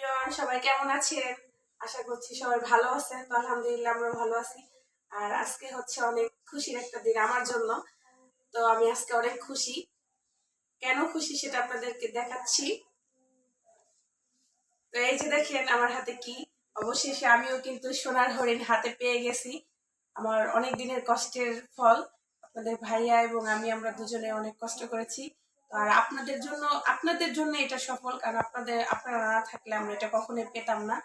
Everyone, সবাই কেমন আছেন? আশা করছি সবাই ভালো আছেন। তো আলহামদুলিল্লাহ আমরা ভালো আছি। আর আজকে হচ্ছে অনেক খুশির একটা দিন আমার জন্য। তো আমি আজকে অনেক খুশি। কেন খুশি সেটা আপনাদেরকে দেখাচ্ছি। তো এই যে দেখেন আমার হাতে কি? অবশেষে আমিও কিন্তু সোনার হরিণ হাতে পেয়ে গেছি। আমার অনেক দিনের কষ্টের ফল। আপনাদের ভাইয়া এবং আমি, আমরা দুজনে অনেক কষ্ট করেছি। আর আপনাদের জন্য আপনাদের জন্য এটা সফল, কারণ আপনাদের, আপনারা না থাকলে আমরা এটা কখনোই পেতাম না।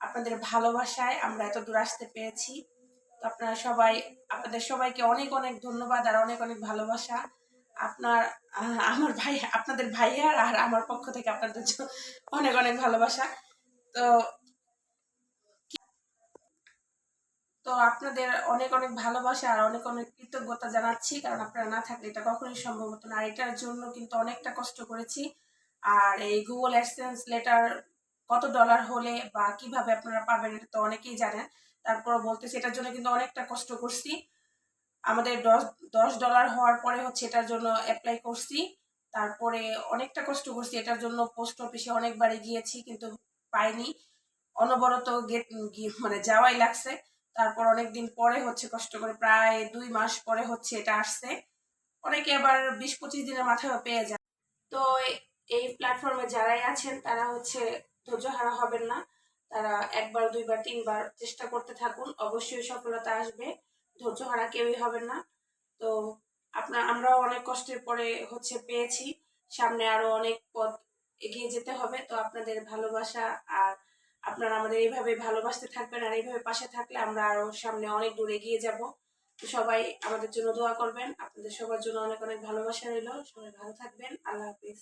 আপনাদের ভালোবাসায় আমরা এত দূর আসতে পেরেছি। তো আপনারা সবাই, আপনাদের সবাইকে অনেক অনেক ধন্যবাদ আর অনেক অনেক ভালোবাসা। আপনার আমার ভাই, আপনাদের ভাইয়ার আর আমার পক্ষ থেকে আপনাদের জন্য অনেক অনেক ভালোবাসা। তো তো আপনাদের অনেক অনেক ভালোবাসা আর অনেক অনেক কৃতজ্ঞতা জানাচ্ছি, কারণ আপনারা না থাকলে এটা কখনোই সম্ভব হতো না। আর এটার জন্য কিন্তু অনেকটা কষ্ট করেছি। আর এই গুগল অ্যাডসেন্স লেটার কত ডলার হলে বা কীভাবে আপনারা পাবেন এটা তো অনেকেই জানেন। তারপর বলতেছি, এটার জন্য কিন্তু অনেকটা কষ্ট করছি। আমাদের দশ দশ ডলার হওয়ার পরে হচ্ছে এটার জন্য অ্যাপ্লাই করছি। তারপরে অনেকটা কষ্ট করছি। এটার জন্য পোস্ট অফিসে অনেকবারই গিয়েছি কিন্তু পাইনি। অনবরত গেট মানে যাওয়াই লাগছে। তারপর অনেকদিন পরে হচ্ছে, কষ্ট করে প্রায় দুই মাস পরে হচ্ছে এটা আসছে। অনেকে আবার বিশ পঁচিশ দিনের মাথায় পেয়ে যায়। তো এই প্ল্যাটফর্মে যারাই আছেন, তারা হচ্ছে ধৈর্য হারা হবেন না। তারা একবার, দুইবার, তিনবার চেষ্টা করতে থাকুন। অবশ্যই সফলতা আসবে। ধৈর্য হারা কেউই হবেন না। তো আপনার আমরাও অনেক কষ্টের পরে হচ্ছে পেয়েছি। সামনে আরও অনেক পথ এগিয়ে যেতে হবে। তো আপনাদের ভালোবাসা আর আপনারা আমাদের এইভাবে ভালোবাসতে থাকবেন আর এইভাবে পাশে থাকলে আমরা আরও সামনে অনেক দূর এগিয়ে যাব। সবাই আমাদের জন্য দোয়া করবেন। আপনাদের সবার জন্য অনেক অনেক ভালোবাসা রইল। সবাই ভালো থাকবেন। আল্লাহ হাফিজ।